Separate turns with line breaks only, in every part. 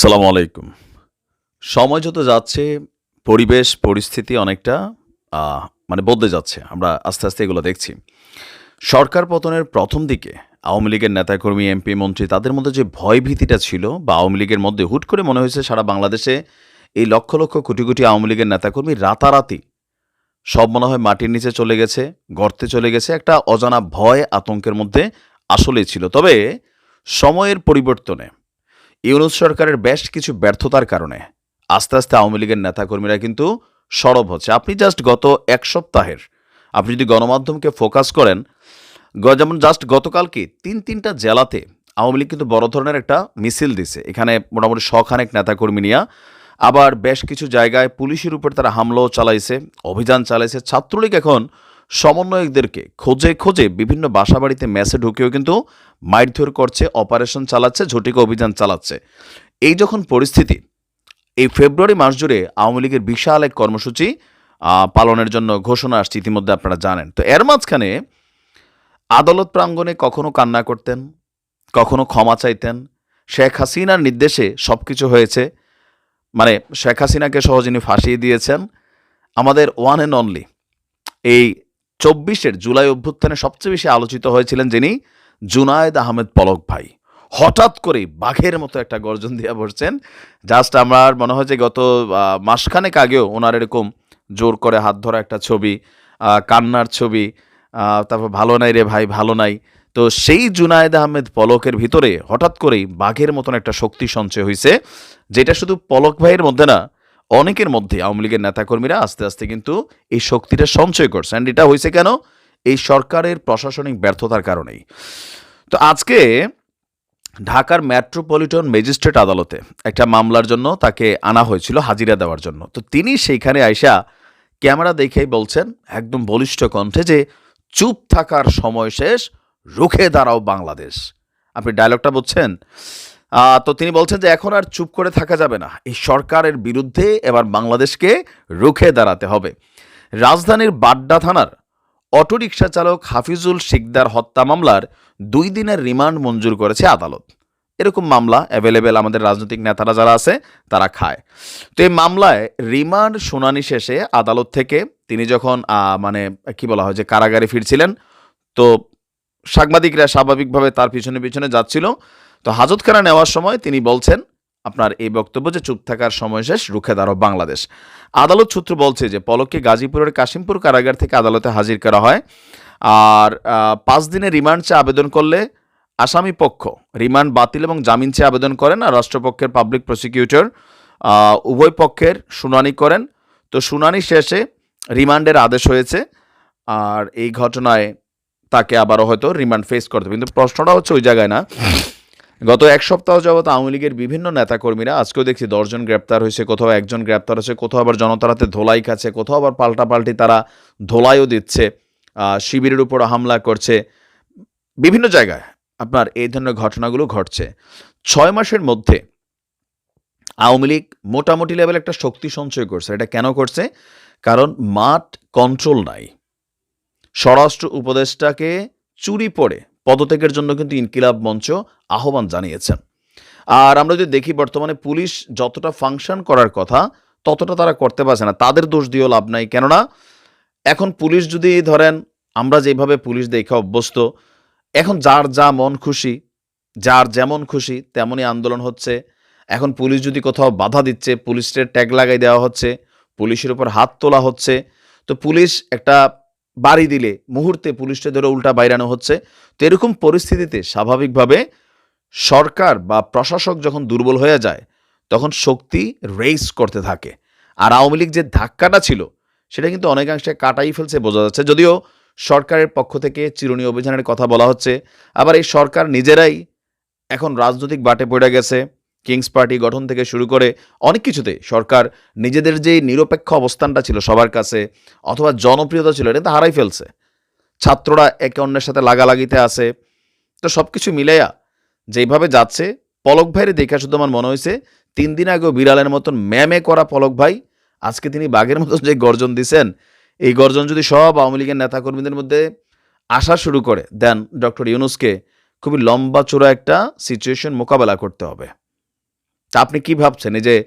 সালাম আলাইকুম। সময় যত যাচ্ছে, পরিবেশ, পরিস্থিতি অনেকটা মানে বদলে যাচ্ছে। আমরা আস্তে আস্তে এগুলো দেখছি। সরকার পতনের প্রথম দিকে আওয়ামী লীগের নেতাকর্মী, এমপি, মন্ত্রী, তাদের মধ্যে যে ভয় ভীতিটা ছিল বা আওয়ামী লীগের মধ্যে হুট করে মনে হয়েছে সারা বাংলাদেশে এই লক্ষ লক্ষ কোটি কোটি আওয়ামী লীগের নেতাকর্মী রাতারাতি সব মনে হয় মাটির নিচে চলে গেছে, গর্তে চলে গেছে। একটা অজানা ভয়, আতঙ্কের মধ্যে আসলেই ছিল। তবে সময়ের পরিবর্তনে ইউনুস সরকারের বেশ কিছু ব্যর্থতার কারণে। আস্তে আস্তে আওয়ামী লীগের নেতাকর্মীরা কিন্তু সরব হচ্ছে। আপনি জাস্ট গত এক সপ্তাহের, আপনি যদি গণমাধ্যমকে ফোকাস করেন যেমন জাস্ট গতকালকে তিন তিনটা জেলাতে আওয়ামী লীগ কিন্তু বড় ধরনের একটা মিছিল দিছে। এখানে মোটামুটি শখানেক নেতাকর্মী নিয়ে। আবার বেশ কিছু জায়গায় পুলিশের উপর তারা হামলাও চালাইছে, অভিযান চালাইছে। ছাত্রলীগ এখন সমন্বয়কদেরকে খোঁজে খোঁজে বিভিন্ন বাসাবাড়িতে মেসে ঢুকেও কিন্তু মারধর করছে, অপারেশন চালাচ্ছে, ঝটিকা অভিযান চালাচ্ছে। এই যখন পরিস্থিতি, এই ফেব্রুয়ারি মাস জুড়ে আওয়ামী লীগের বিশাল এক কর্মসূচি পালনের জন্য ঘোষণা আসছে ইতিমধ্যে আপনারা জানেন। তো এর মাঝখানে আদালত প্রাঙ্গণে কখনো কান্না করতেন, কখনো ক্ষমা চাইতেন। শেখ হাসিনার নির্দেশে সব কিছু হয়েছে। মানে শেখ হাসিনাকে সহ যিনি ফাঁসিয়ে দিয়েছেন, আমাদের ওয়ান অ্যান্ড অনলি এই চব্বিশের জুলাই অভ্যুত্থানে সবচেয়ে বেশি আলোচিত হয়েছিলেন যিনি জুনায়েদ আহমেদ পলক ভাই। হঠাৎ করে বাঘের মতো একটা গর্জন দিয়ে বসছেন। জাস্ট আমার মনে হয় যে গত মাসখানেক আগেও ওনার এরকম জোর করে হাত ধরা একটা ছবি কান্নার ছবি তারপর ভালো নাই রে ভাই, ভালো নাই। তো সেই জুনায়েদ আহমেদ পলকের ভিতরে হঠাৎ করেই বাঘের মতন একটা শক্তি সঞ্চয় হয়েছে যেটা শুধু পলক ভাইয়ের মধ্যে না অনেকের মধ্যে আওয়ামী লীগের নেতাকর্মীরা আস্তে আস্তে কিন্তু এই শক্তিটা সঞ্চয় করছে। অ্যান্ড এটা হয়েছে কেন? এই সরকারের প্রশাসনিক ব্যর্থতার কারণেই। তো আজকে ঢাকার মেট্রোপলিটন ম্যাজিস্ট্রেট আদালতে একটা মামলার জন্য তাকে আনা হয়েছিল হাজিরা দেওয়ার জন্য। তো তিনি সেইখানে আইসা ক্যামেরা দেখেই বলছেন একদম বলিষ্ঠ কণ্ঠে যে চুপ থাকার সময় শেষ রুখে দাঁড়াও বাংলাদেশ। আপনি ডায়লগটা বুঝছেন? আহ, তো তিনি বলছেন যে এখন আর চুপ করে থাকা যাবে না। এই সরকারের বিরুদ্ধে এবার বাংলাদেশকে রুখে দাঁড়াতে হবে। রাজধানীর বাড্ডা থানার অটোরিকশা চালক হাফিজুল শিকদার হত্যা মামলার দুই দিনের রিমান্ড মঞ্জুর করেছে আদালত। এরকম মামলা অ্যাভেলেবেল আমাদের রাজনৈতিক নেতারা যারা আছে, তারা খায়। তো এই মামলায় রিমান্ড শুনানি শেষে আদালত থেকে তিনি যখন মানে কি বলা হয় যে কারাগারে ফিরছিলেন, তো সাংবাদিকরা স্বাভাবিকভাবে তার পিছনে পিছনে যাচ্ছিল। তো হাজত হাজতখানা নেওয়ার সময় তিনি বলছেন, আপনার এই বক্তব্য যে চুপ থাকার সময় শেষ, রুখে দাঁড়াও বাংলাদেশ। আদালত সূত্র বলছে যে, পলককে গাজীপুরের কাশিমপুর কারাগার থেকে আদালতে হাজির করা হয় আর পাঁচ দিনের রিমান্ড চেয়ে আবেদন করলে আসামি পক্ষ, রিমান্ড বাতিল এবং জামিন চেয়ে আবেদন করেন আর রাষ্ট্রপক্ষের পাবলিক প্রসিকিউটর উভয় পক্ষের শুনানি করেন। তো শুনানি শেষে রিমান্ডের আদেশ হয়েছে আর এই ঘটনায় তাকে আবারও হয়তো রিমান্ড ফেস করতে কিন্তু প্রশ্নটা হচ্ছে ওই জায়গায় না গত এক সপ্তাহ যাবত আওয়ামী লীগের বিভিন্ন নেতাকর্মীরা, আজকেও দেখছি দশজন গ্রেপ্তার হয়েছে, কোথাও একজন গ্রেপ্তার হয়েছে, কোথাও আবার জনতার হাতে ধোলাই খাচ্ছে, কোথাও আবার পাল্টাপাল্টি তারা ধোলাইও দিচ্ছে শিবিরের উপর হামলা করছে। বিভিন্ন জায়গায় আপনার এই ধরনের ঘটনাগুলো ঘটছে। ছয় মাসের মধ্যে আওয়ামী লীগ মোটামুটি লেভেল একটা শক্তি সঞ্চয় করছে। এটা কেন করছে? কারণ মাঠ কন্ট্রোল নাই। স্বরাষ্ট্র উপদেষ্টাকে চুরি পড়ে পদত্যাগের জন্য কিন্তু ইনকিলাব মঞ্চ আহ্বান জানিয়েছেন। আর আমরা যদি দেখি বর্তমানে পুলিশ যতটা ফাংশন করার কথা, ততটা তারা করতে পারছে না। তাদের দোষ দিয়েও লাভ নাই। কেননা, এখন পুলিশ যদি ধরেন, আমরা যেভাবে পুলিশ দেখে অভ্যস্ত, এখন যার যা মন খুশি, যার যেমন খুশি তেমনই আন্দোলন হচ্ছে। এখন পুলিশ যদি কোথাও বাধা দিচ্ছে, পুলিশের ট্যাগ লাগাই দেওয়া হচ্ছে, পুলিশের উপর হাত তোলা হচ্ছে, তো পুলিশ একটা বাড়ি দিলে মুহূর্তে পুলিশটা ধরে উল্টা বাইরানো হচ্ছে। তো এরকম পরিস্থিতিতে স্বাভাবিকভাবে সরকার বা প্রশাসক যখন দুর্বল হয়ে যায়, তখন শক্তি রেস করতে থাকে। আর আওয়ামী লীগ যে ধাক্কাটা ছিল, সেটা কিন্তু অনেকাংশে কাটাই ফেলছে বোঝা যাচ্ছে। যদিও সরকারের পক্ষ থেকে চিরুনি অভিযানের কথা বলা হচ্ছে, আবার এই সরকার নিজেরাই এখন রাজনৈতিক বাটে পড়ে গেছে। কিংস পার্টি গঠন থেকে শুরু করে অনেক কিছুতে সরকার নিজেদের যে নিরপেক্ষ অবস্থানটা ছিল সবার কাছে অথবা জনপ্রিয়তা ছিল, এটা হারাই ফেলছে। ছাত্ররা একে অন্যের সাথে লাগালাগিতে আছে। তো সব কিছু মিলাইয়া যেইভাবে যাচ্ছে, পলক ভাইয়ের দেখা শুধু আমার মনে হয়েছে তিন দিন আগেও বিড়ালের মতন ম্যামে করা পলক ভাই, আজকে তিনি বাঘের মতন যে গর্জন দিছেন, এই গর্জন যদি সব আওয়ামী লীগের নেতাকর্মীদের মধ্যে আসা শুরু করে, দেন ডক্টর ইউনুসকে খুবই লম্বা চূড়া একটা সিচুয়েশন মোকাবেলা করতে হবে। তা আপনি কি ভাবছেন? এই যে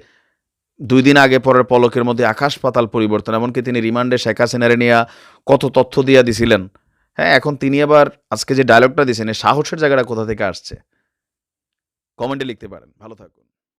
দুই দিন আগে পরের পলকের মধ্যে আকাশ পাতাল পরিবর্তন, এমনকি তিনি রিমান্ডে শেখ হাসিনারে নিয়ে কত তথ্য দিয়া দিছিলেন। হ্যাঁ এখন তিনি আবার আজকে যে ডায়লগটা দিয়েছেন সাহসের জায়গাটা কোথা থেকে আসছে? কমেন্টে লিখতে পারেন। ভালো থাকুন।